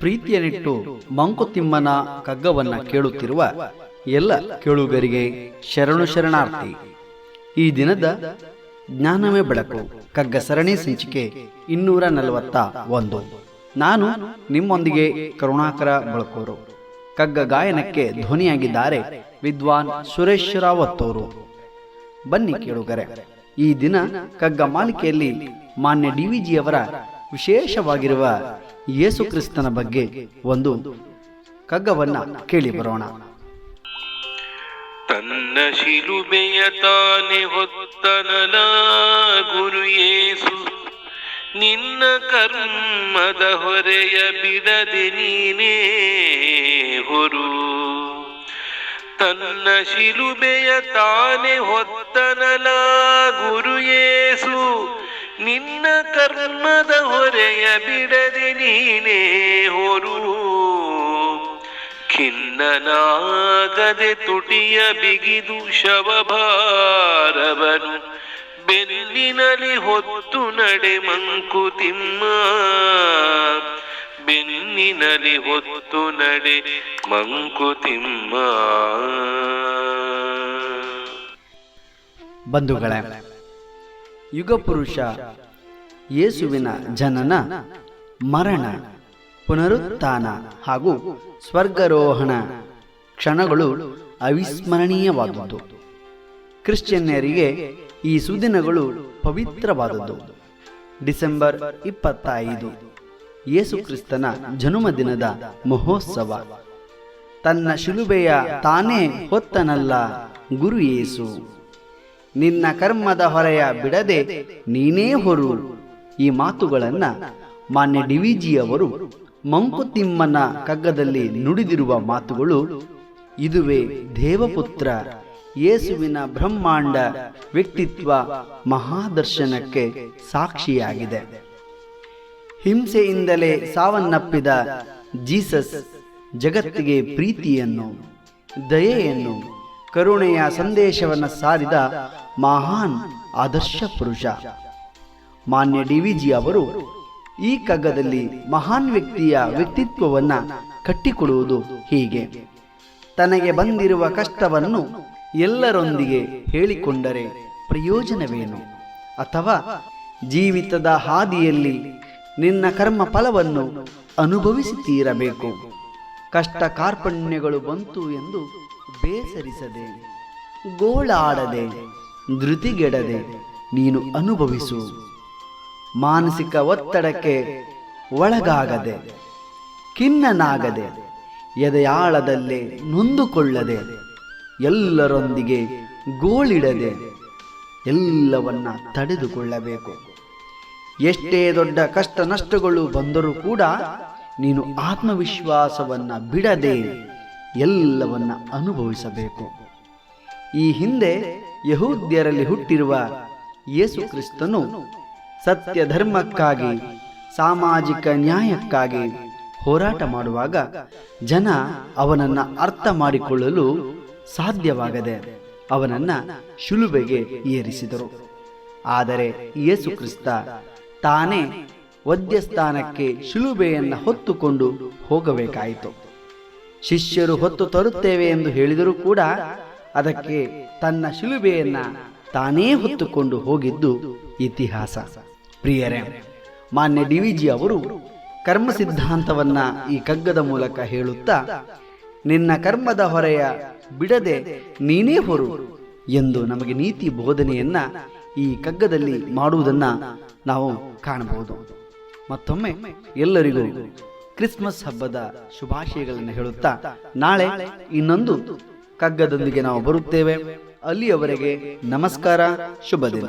ಪ್ರೀತಿಯನಿಟ್ಟು ಮಂಕುತಿಮ್ಮನ ಕಗ್ಗವನ್ನ ಕೇಳುತ್ತಿರುವ ಎಲ್ಲ ಕೇಳುಗರಿಗೆ ಶರಣು ಶರಣಾರ್ಥಿ, ಈ ದಿನದ ಜ್ಞಾನವೇ ಬೆಳಕು ಕಗ್ಗ ಸರಣಿ ಸಂಚಿಕೆ ಇನ್ನೂರ ನಲವತ್ತ ಒಂದು. ನಾನು ನಿಮ್ಮೊಂದಿಗೆ ಕರುಣಾಕರ ಬಳಕೋರು. ಕಗ್ಗ ಗಾಯನಕ್ಕೆ ಧ್ವನಿಯಾಗಿದ್ದಾರೆ ವಿದ್ವಾನ್ ಸುರೇಶ್ ರಾವತ್ ಬನ್ನಿ ಕೇಳುಗರೆ, ಈ ದಿನ ಕಗ್ಗ ಮಾಲಿಕೆಯಲ್ಲಿ ಮಾನ್ಯ ಡಿವಿಜಿಯವರ ವಿಶೇಷವಾಗಿರುವ ಯೇಸು ಕ್ರಿಸ್ತನ ಬಗ್ಗೆ ಒಂದು ಕಗ್ಗವನ್ನ ಕೇಳಿ ಬರೋಣ. ತನ್ನ ಶಿಲುಬೆಯ ತಾನೆ ಹೊತ್ತನಲ ಗುರು ಯೇಸು. ನಿನ್ನ ಕರ್ಮದ ಹೊರೆಯ ಬಿಡದೆ ನೀನೇ ಹೊರು. ತನ್ನ ಶಿಲುಬೆಯ ತಾನೆ ಹೊತ್ತನಲ ಗುರು ಯೇಸು. ನಿನ್ನ ಕರ್ಮದ ಹೊರೆಯ ಬಿಡದೆ ನೀನೇ ಹೊರು ಖಿನ್ನನಾಗದೆ ತುಟಿಯ ಬಿಗಿದು ಶವಭಾರವನು ಬೆನ್ನಿನಲ್ಲಿ ಹೊತ್ತು ನಡೆ ಮಂಕುತಿಮ್ಮ ಬೆನ್ನಿನಲ್ಲಿ ಹೊತ್ತು ನಡೆ ಮಂಕುತಿಮ್ಮ ಬಂಧುಗಳೇ ಯುಗಪುರುಷ, ಯೇಸುವಿನ ಜನನ, ಮರಣ, ಪುನರುತ್ಥಾನ ಹಾಗೂ ಸ್ವರ್ಗರೋಹಣ ಕ್ಷಣಗಳು ಅವಿಸ್ಮರಣೀಯವಾದದ್ದು. ಕ್ರಿಶ್ಚಿಯನ್ನರಿಗೆ ಈ ಸುದಿನಗಳು ಪವಿತ್ರವಾದದ್ದು. ಡಿಸೆಂಬರ್ ಇಪ್ಪತ್ತೈದು, ಯೇಸು ಕ್ರಿಸ್ತನ ಜನ್ಮದಿನದ ಮಹೋತ್ಸವ. ತನ್ನ ಶಿಲುಬೆಯ ತಾನೇ ಹೊತ್ತನಲ್ಲ ಗುರು ಯೇಸು. ನಿನ್ನ ಕರ್ಮದ ಹೊರೆಯ ಬಿಡದೆ ನೀನೇ ಹೊರು. ಈ ಮಾತುಗಳನ್ನ ಮಾನ್ಯ ಡಿವಿಜಿ ಅವರು ಮಂಕುತಿಮ್ಮನ ಕಗ್ಗದಲ್ಲಿ ನುಡಿದಿರುವ ಮಾತುಗಳು ಇದುವೇ ದೇವಪುತ್ರ ಯೇಸುವಿನ ಬ್ರಹ್ಮಾಂಡ ವ್ಯಕ್ತಿತ್ವ ಮಹಾದರ್ಶನಕ್ಕೆ ಸಾಕ್ಷಿಯಾಗಿದೆ. ಹಿಂಸೆಯಿಂದಲೇ ಸಾವನ್ನಪ್ಪಿದ ಜೀಸಸ್ ಜಗತ್ತಿಗೆ ಪ್ರೀತಿಯನ್ನು, ದಯೆಯನ್ನು ಕರುಣೆಯ ಸಂದೇಶವನ್ನು ಸಾರಿದ ಮಹಾನ್ ಆದರ್ಶ ಪುರುಷ. ಮಾನ್ಯ ಡಿ ಡಿವಿಜಿ ಅವರು ಈ ಕಗ್ಗದಲ್ಲಿ ಮಹಾನ್ ವ್ಯಕ್ತಿಯ ವ್ಯಕ್ತಿತ್ವವನ್ನು ಕಟ್ಟಿಕೊಡುವುದು ಹೀಗೆ. ತನಗೆ ಬಂದಿರುವ ಕಷ್ಟವನ್ನು ಎಲ್ಲರೊಂದಿಗೆ ಹೇಳಿಕೊಂಡರೆ ಪ್ರಯೋಜನವೇನು? ಅಥವಾ ಜೀವಿತದ ಹಾದಿಯಲ್ಲಿ ನಿನ್ನ ಕರ್ಮ ಫಲವನ್ನು ಅನುಭವಿಸಿ ತೀರಬೇಕು ಕಷ್ಟ ಕಾರ್ಪಣ್ಯಗಳು ಬಂತು ಎಂದು ಬೇಸರಿಸದೆ, ಗೋಳಾಡದೆ, ಧೃತಿಗೆಡದೆ ನೀನು ಅನುಭವಿಸು. ಮಾನಸಿಕ ಒತ್ತಡಕ್ಕೆ ಒಳಗಾಗದೆ, ಖಿನ್ನನಾಗದೆ, ಎದೆಯಾಳದಲ್ಲೇ ನೊಂದುಕೊಳ್ಳದೆ, ಎಲ್ಲರೊಂದಿಗೆ ಗೋಳಿಡದೆ, ಎಲ್ಲವನ್ನ ತಡೆದುಕೊಳ್ಳಬೇಕು. ಎಷ್ಟೇ ದೊಡ್ಡ ಕಷ್ಟ ನಷ್ಟಗಳು ಬಂದರೂ ಕೂಡ ನೀನು ಆತ್ಮವಿಶ್ವಾಸವನ್ನ ಬಿಡದೆ ಎಲ್ಲವನ್ನ ಅನುಭವಿಸಬೇಕು. ಈ ಹಿಂದೆ ಯಹೂದ್ಯರಲ್ಲಿ ಹುಟ್ಟಿರುವ ಯೇಸು ಕ್ರಿಸ್ತನು ಸತ್ಯ ಧರ್ಮಕ್ಕಾಗಿ ಸಾಮಾಜಿಕ ನ್ಯಾಯಕ್ಕಾಗಿ ಹೋರಾಟ ಮಾಡುವಾಗ ಜನ ಅವನನ್ನ ಅರ್ಥ ಮಾಡಿಕೊಳ್ಳಲು ಸಾಧ್ಯವಾಗದೆ ಅವನನ್ನ ಶುಲುಬೆಗೆ ಏರಿಸಿದರು. ಆದರೆ ಯೇಸು ಕ್ರಿಸ್ತ ತಾನೇ ವದ್ಯಸ್ಥಾನಕ್ಕೆ ಶಿಲುಬೆಯನ್ನು ಹೊತ್ತುಕೊಂಡು ಹೋಗಬೇಕಾಯಿತು. ಶಿಷ್ಯರು ಹೊತ್ತು ತರುತ್ತೇವೆ ಎಂದು ಹೇಳಿದರೂ ಕೂಡ ಅದಕ್ಕೆ ತನ್ನ ಶಿಲುಬೆಯನ್ನ ತಾನೇ ಹೊತ್ತುಕೊಂಡು ಹೋಗಿದ್ದು ಇತಿಹಾಸ. ಪ್ರಿಯರೇ, ಮಾನ್ಯ ಡಿವಿಜಿ ಅವರು ಕರ್ಮ ಸಿದ್ಧಾಂತವನ್ನ ಈ ಕಗ್ಗದ ಮೂಲಕ ಹೇಳುತ್ತಾ, ನಿನ್ನ ಕರ್ಮದ ಹೊರೆಯ ಬಿಡದೆ ನೀನೇ ಹೊರು ಎಂದು ನಮಗೆ ನೀತಿ ಬೋಧನೆಯನ್ನ ಈ ಕಗ್ಗದಲ್ಲಿ ಮಾಡುವುದನ್ನ ನಾವು ಕಾಣಬಹುದು. ಮತ್ತೊಮ್ಮೆ ಎಲ್ಲರಿಗೂ ಕ್ರಿಸ್ಮಸ್ ಹಬ್ಬದ ಶುಭಾಶಯಗಳನ್ನು ಹೇಳುತ್ತಾ ನಾಳೆ ಇನ್ನೊಂದು ಕಗ್ಗದೊಂದಿಗೆ ನಾವು ಬರುತ್ತೇವೆ. ಅಲ್ಲಿಯವರೆಗೆ ನಮಸ್ಕಾರ ಶುಭ ದಿನ.